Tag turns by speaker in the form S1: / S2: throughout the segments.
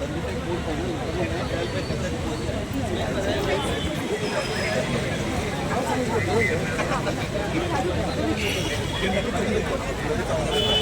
S1: ಬಂದ್ಬಿಟ್ಟು Thank you.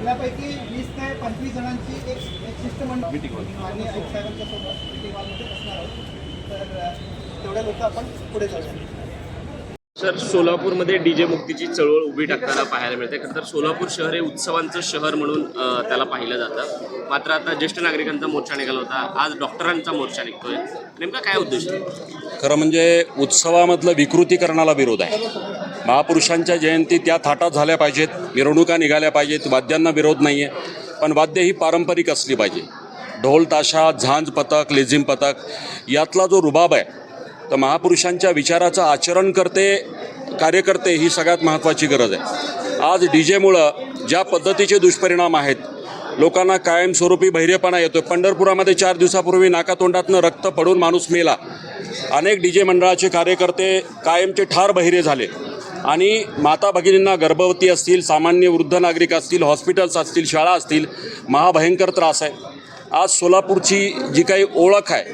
S1: आपल्यापैकी वीस ते पंचवीस जणांची एक एक शिष्टमंडळ आणि एक साहेबांच्या सोबत meeting hall मध्ये बसणार आहोत. तर तेवढ्या लोक आपण पुढे जाऊया.
S2: सर सोलापूरमध्ये डीजे मुक्तीची चळवळ उभी टाकताना पाहायला मिळते. खरं तर सोलापूर शहर हे उत्सवांचं शहर म्हणून त्याला पाहिलं जातं. मात्र आता ज्येष्ठ नागरिकांचा मोर्चा निघाला होता. आज डॉक्टरांचा मोर्चा निघतोय. नेमका काय उद्देश आहे?
S3: खरं म्हणजे उत्सवामधलं विकृतीकरणाला विरोध आहे. महापुरुषांच्या जयंती त्या थाटात झाल्या पाहिजेत मिरवणुका निघाल्या पाहिजेत वाद्यांना विरोध नाही आहे पण वाद्य ही पारंपरिक असली पाहिजे. ढोल ताशा झांज पथक लेझिम पथक यातला जो रुबाब आहे तर महापुरुषांच्या विचाराचं आचरण करते कार्यकर्ते ही सगळ्यात महत्त्वाची गरज आहे. आज डी जेमुळं ज्या पद्धतीचे दुष्परिणाम आहेत लोकांना कायमस्वरूपी बहिरेपणा येतो पंढरपुरामध्ये चार दिवसापूर्वी नाकातोंडातनं रक्त पडून माणूस मेला. अनेक डी जे मंडळाचे कार्यकर्ते कायमचे ठार बहिरे झाले. आणि माता भगिनींना गर्भवती असतील सामान्य वृद्ध नागरिक असतील हॉस्पिटल्स असतील शाळा असतील महाभयंकर त्रास आहे. आज सोलापूरची जी काही ओळख आहे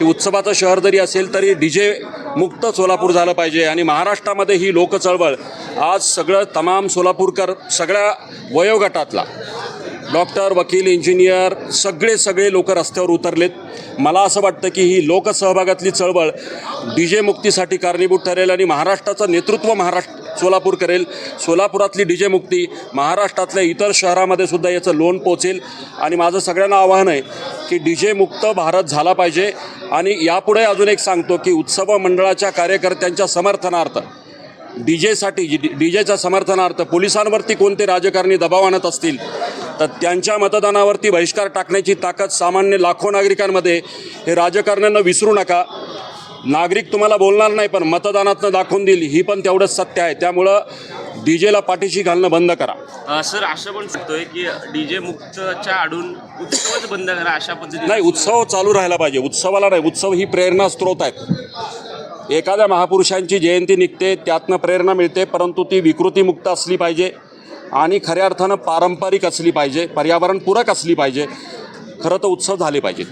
S3: ती उत्सवाचं शहर जरी असेल तरी डी जे मुक्त सोलापूर झालं पाहिजे आणि महाराष्ट्रामध्ये ही लोकचळवळ आज सगळं तमाम सोलापूरकर सगळ्या वयोगटातला डॉक्टर वकील इंजिनियर सगळे सगळे लोक रस्त्यावर उतरलेत. मला असं वाटतं की ही लोकसहभागातली चळवळ डी जे मुक्तीसाठी कारणीभूत ठरेल आणि महाराष्ट्राचं नेतृत्व महाराष्ट्र सोलापूर करेल. सोलापुरातली डी जे मुक्ती महाराष्ट्रातल्या इतर शहरामध्ये सुद्धा याचं लोन पोचेल. आणि माझं सगळ्यांना आवाहन आहे की डी जे मुक्त भारत झाला पाहिजे. आणि यापुढे अजून एक सांगतो की उत्सव मंडळाच्या कार्यकर्त्यांच्या समर्थनार्थ डी जेसाठी डी जेच्या समर्थनार्थ पोलिसांवरती कोणते राजकारणी दबाव आणत असतील तर त्यांच्या मतदानावरती बहिष्कार टाकण्याची ताकद सामान्य लाखो नागरिकांमध्ये हे राजकारण्यांना विसरू नका. नागरिक तुम्हाला बोलणार नाही पण मतदानातनं दाखवून देईल. ही पण तेवढंच सत्य आहे. त्यामुळं डी जेला पाठीशी घालणं बंद करा.
S2: सर असं पण सांगतोय की डीजे मुक्तच्या आडून उत्सवच बंद करा अशा पद्धतीने.
S3: नाही उत्सव चालू राहायला पाहिजे. उत्सवाला नाही उत्सव ही प्रेरणा स्रोत आहेत. एखाद्या महापुरुषांची जयंती निघते त्यातनं प्रेरणा मिळते परंतु ती विकृतीमुक्त असली पाहिजे. आणि खऱ्या अर्थानं पारंपरिक असली पाहिजे पर्यावरणपूरक असली पाहिजे खरं तर उत्सव झाले पाहिजेत.